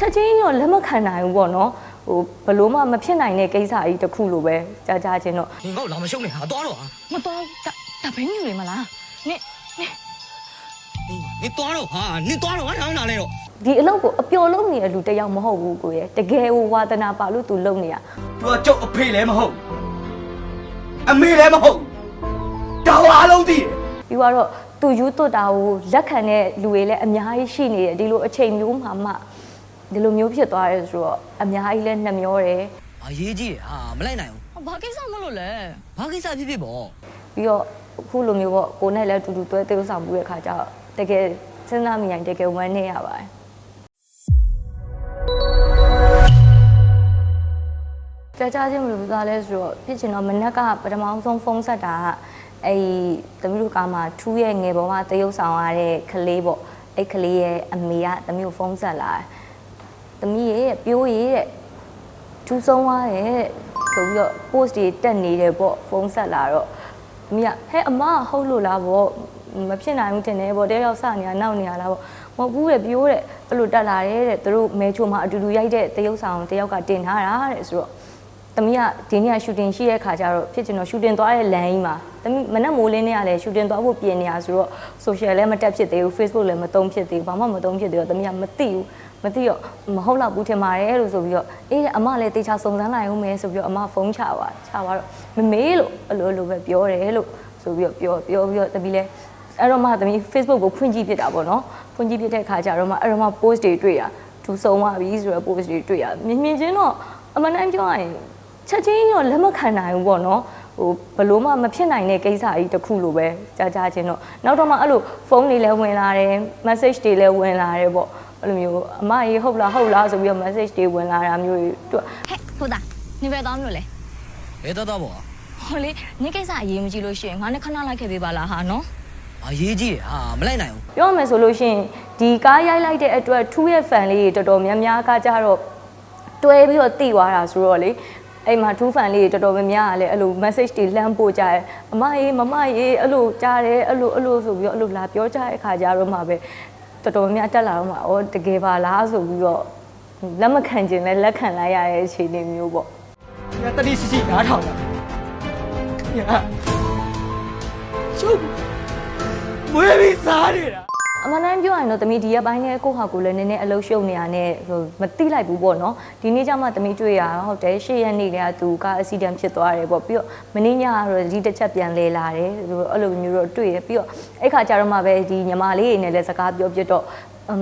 ချက်ချင်းတော့လက်မခံနိုင်ဘူးပေါ့နော်ဟိုဘလို့မှမဖြစ်နိုင်တဲ့ကိစ္စကြီးတစ်ခုလိုပဲကြားကြားချင်းတော့ 你给我老么兄弟，还多少啊？ မတော်ဒါဒါဘယ်နည်းလဲမလားနင် 你多少啊？你多少我哪哪来了？ ဒီအလုပ်ကိုအပျော်လုပ်နေတဲ့လူတစ်ယောက်မဟုတ်ဘူးကိုရဲ့တကယ်ဟိုဝါသနာပါလို့သူလုပ်နေတာ သူကကျုပ်အဖေလည်းမဟုတ်အမေလည်းမဟုတ်ဒါဟအားလုံးသိတယ် ပြီးတော့သူယူသွတ်တာကိုလက်ခံတဲ့လူတွေလည်းအများကြီးရှိနေတယ်ဒီလိုအချိန်မျိုးမှမှ ဒီလိုမျိုးဖြစ်သွားတယ်ဆိုတော့အများကြီးလဲနှမျောတယ်အရေးကြီးတယ်ဟာမလိုက်နိုင်ဘူးဘာကိစ္စမလို့လဲဘာကိစ္စဖြစ်ဖြစ်ပေါ့ပြီးတော့အခုလိုမျိုးပေါ့ကိုနဲ့လည်းတူတူတွဲသေဆောင်မှုရဲ့ခါကျတော့တကယ်စဉ်းစားမိရင်တကယ်ဝမ်းနည်းရပါတယ်ကြကြချင်းမလို့ဘာလဲဆိုတော့ဖြစ်ချင်တော့မနက်ကပထမဆုံးဖုန်းဆက်တာကအဲ့သမီးတို့ကမှထူးရဲ့ငယ်ပေါ်မှာတရုပ်ဆောင်ရတဲ့ကလေးပေါ့အဲ့ကလေးရဲ့အမေကသမီးကိုဖုန်းဆက်လာတယ် တမီးရဲ့ပြိုးရဲ့တဲ့ထူးဆုံးသွားရဲ့တဲ့ဆိုပြီးတော့ post တွေတက်နေတယ်ပေါ့ဖုန်းဆက်လာတော့တမီးကဟဲ့အမကဟုတ်လို့လားပေါ့မဖြစ်နိုင်ဘူးတင်တယ်ပေါ့တဲရောက်စနေတာနောက်နေရလားပေါ့မဟုတ်ဘူးတဲ့ပြိုးတဲ့အဲ့လိုတက်လာတယ်တဲ့သူတို့မဲချိုမှာအတူတူရိုက်တဲ့တရုပ်ဆောင်တယောက်ကတင်ထားတာတဲ့ဆိုတော့သမီးကဒီနေ့ကရှူတင်ရှိတဲ့ခါကျတော့ဖြစ်ချင်တော့ရှူတင်သွားတဲ့လမ်းကြီးမှာသမီးမနက်မိုးလင်းနေရလဲရှူတင်သွားဖို့ပြင်နေရဆိုတော့ social လည်းမတက်ဖြစ်သေးဘူး Facebook လည်းမသုံးဖြစ်သေးဘူးဘာမှမသုံးဖြစ်သေးတော့သမီးကမသိဘူး မသိတော့မဟုတ်တော့ဘူးထင်ပါတယ်လို့ဆိုပြီးတော့အေးအမလည်းတေချာစုံစမ်းလိုက်အောင်မယ်ဆိုပြီးတော့အမဖုန်းချပါချပါတော့မမေးလို့အလိုလိုပဲပြောတယ်လို့ဆိုပြီးတော့ပြောပြောပြီးတော့သမီးလည်းအဲ့တော့မှသမီး Facebook ကိုဖွင့်ကြည့်ဖြစ်တာပေါ့နော်ဖွင့်ကြည့်ဖြစ်တဲ့ခါကျတော့မှအဲ့တော့မှ post တွေတွေ့တာသူစုံသွားပြီဆိုတော့ post တွေတွေ့ရမြင်မြင်ချင်းတော့အမှန်တမ်းပြောရရင်ချက်ချင်းတော့လက်မခံနိုင်ဘူးပေါ့နော်ဟိုဘလို့မှမဖြစ်နိုင်တဲ့ကိစ္စကြီးတစ်ခုလိုပဲကြားကြားချင်းတော့နောက်တော့မှအဲ့လိုဖုန်းတွေလည်းဝင်လာတယ် message တွေလည်းဝင်လာတယ်ပေါ့ အဲ့လိုမျိုးအမကြီးဟုတ်လားဟုတ်လားဆိုပြီးတော့ message တွေဝင်လာတာမျိုးတွေသူကဟဲ့ဟုတ်တာနေပဲတော့မလို့လဲဘယ်တော့တော့ပေါ့ဟိုလေနေကိစ္စအရေးမကြီးလို့ရှိရင်ငါနဲ့ခဏလိုက်ခဲ့ပေးပါလားဟာနော်အရေးကြီးတယ်ဟာမလိုက်နိုင်ဘူးပြောမယ်ဆိုလို့ရှိရင်ဒီကားရိုက်လိုက်တဲ့အတွက်ထူးရဲ့ fan လေးတွေတော်တော်များများကကြတော့တွဲပြီးတော့တိသွားတာဆိုတော့လေအဲ့မှာ2 fan လေးတွေတော်တော်များများကလည်းအဲ့လို message တွေလှမ်းပို့ကြတယ်အမအေးမမအေးအဲ့လိုကြားတယ်အဲ့လိုအဲ့လိုဆိုပြီးတော့အဲ့လိုလာပြောကြတဲ့အခါကျတော့မှပဲ တော်တော်များများတက်လာတော့မှဩတကယ်ပါလားဆိုပြီးတော့လက်မခံခြင်းနဲ့လက်ခံလိုက်ရတဲ့အခြေအနေမျိုးပေါ့ညာတတိရှိရှိနားထောင်တာညာကျုပ်မွေးပြီးစားနေတာ အမှန်တမ်းပြောရရင်တော့တမီဒီရက်ပိုင်းနဲ့ကိုယ့်ဟာကိုယ်လည်းနည်းနည်းအလုံးရှုံနေရတဲ့ဟိုမတိလိုက်ဘူးပေါ့နော်ဒီနေ့ကျမှတမီတွေ့ရတာဟုတ်တယ်ရှေ့ရက်နေ့ကသူကအက်ဆီဒန့်ဖြစ်သွားတယ်ပေါ့ပြီးတော့မင်းညကတော့ဒီတစ်ချက်ပြန်လဲလာတယ်ဟိုအဲ့လိုမျိုးတော့တွေ့ရပြီးတော့အဲ့ခါကျတော့မှပဲဒီညီမလေးတွေနဲ့လည်းစကားပြောပြတော့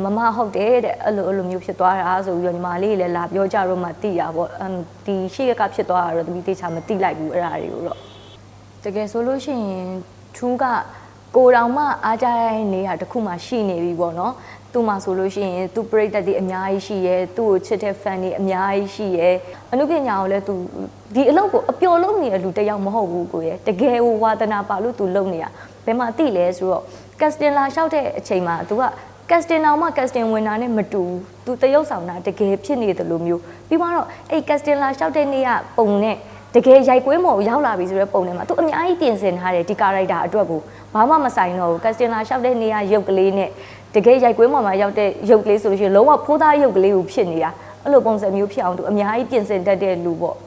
မမဟုတ်တယ်တဲ့အဲ့လိုအဲ့လိုမျိုးဖြစ်သွားတာဆိုပြီးတော့ညီမလေးတွေလည်းလာပြောကြတော့မှသိတာပေါ့အမ်ဒီရှေ့ရက်ကဖြစ်သွားတာတော့တမီတေချာမသိလိုက်ဘူးအဲ့ဒါတွေကိုတော့တကယ်ဆိုလို့ရှိရင်ထူးက ကိုယ်တော်မှအားကြတဲ့နေရာတစ်ခုမှရှိနေပြီပေါ့နော်သူ့မှာဆိုလို့ရှိရင်သူပရိသတ်တွေအများကြီးရှိရဲသူ့ကိုချစ်တဲ့ fan တွေအများကြီးရှိရဲအနုပညာကိုလည်းသူဒီအလုပ်ကိုအပျော်လုပ်နေတဲ့လူတစ်ယောက်မဟုတ်ဘူးကိုရဲ့တကယ်ဟိုဝါသနာပါလို့သူလုပ်နေတာဘယ်မှာသိလဲဆိုတော့ casting လာလျှောက်တဲ့အချိန်မှာသူက casting အောင်မှ casting ဝင်တာနဲ့မတူဘူးသူတရုပ်ဆောင်တာတကယ်ဖြစ်နေတယ်လို့မျိုးပြီးတော့အဲ့ casting လာလျှောက်တဲ့နေ့ကပုံနဲ့ တကယ်ရိုက်ကွင်းမော်ရောက်လာပြီဆိုတဲ့ပုံထဲမှာသူအများကြီးပြင်ဆင်ထားတယ်ဒီကာရိုက်တာအတွက်ကိုဘာမှမဆိုင်တော့ဘူးကက်စတင်လာရှောက်တဲ့နေရာရုပ်ကလေးနဲ့တကယ်ရိုက်ကွင်းမော်မှာရောက်တဲ့ရုပ်ကလေးဆိုလို့ရှိရင်လုံးဝဖိုးသားရုပ်ကလေးကိုဖြစ်နေတာအဲ့လိုပုံစံမျိုးဖြစ်အောင်သူအများကြီးပြင်ဆင်တတ်တဲ့လူပေါ့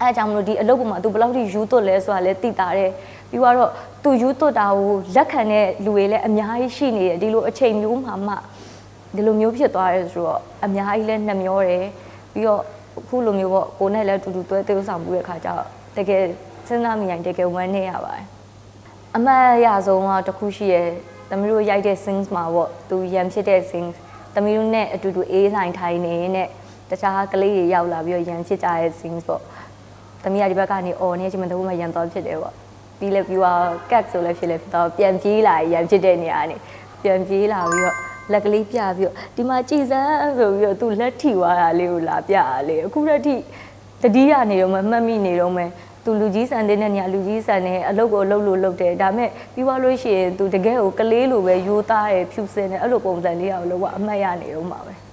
အဲအကြောင်းမလို့ဒီအလုပ်ပေါ်မှာသူဘယ်လောက်ထိယူသွတ်လဲဆိုတာလည်းသိတာတယ်ပြီးတော့သူယူသွတ်တာကိုလက်ခံတဲ့လူတွေလည်းအများကြီးရှိနေတယ်ဒီလိုအချိန်မျိုးမှာမှဒီလိုမျိုးဖြစ်သွားတယ်ဆိုတော့အများကြီးလည်းနှမျောတယ်ပြီးတော့ အခုလိုမျိုးပေါ့ကိုနဲ့လည်းအတူတူတွဲသေးဥဆောင်မှုတဲ့ခါကျတော့တကယ်စဉ်းစားမိရင်တကယ်ဝမ်းနေရပါတယ်အမတ်ရဆုံးကတစ်ခုရှိရဲသမီးတို့ရိုက်တဲ့ scenes မှာပေါ့သူရံဖြစ်တဲ့ scenes သမီးတို့နဲ့အတူတူအေးဆိုင်ထိုင်နေနဲ့တခြားကလေးတွေရောက်လာပြီးတော့ရံဖြစ်ကြတဲ့ scenes ပေါ့သမီးကဒီဘက်ကနေအော်နေချင်းမတူမှရံသွားဖြစ်တယ်ပေါ့ပြီးလဲပြီးတော့ cat ဆိုလဲဖြစ်လဲဖြစ်တော့ပြန်ပြေးလာရံဖြစ်တဲ့နေရာကနေပြန်ပြေးလာပြီးတော့ လက်ကလေးပြပြီးတော့ဒီမှာကြည်စမ်းဆိုပြီးတော့သူလက်ထိသွားတာလေးကိုလာပြတာလေအခုရက်ထိတတိယနေတော့မှမှတ်မိနေတော့မယ်သူလူကြီးဆန်တဲ့နေရာလူကြီးဆန်နဲ့အလုပ်ကိုအလုပ်လို့လုပ်တယ်ဒါပေမဲ့ပြီးသွားလို့ရှိရင်သူတကယ်ကိုကလေးလိုပဲယူသားတယ်ဖြူစင်တယ်အဲ့လိုပုံစံလေးအောင်လို့ကအမှတ်ရနေတော့မှာပဲ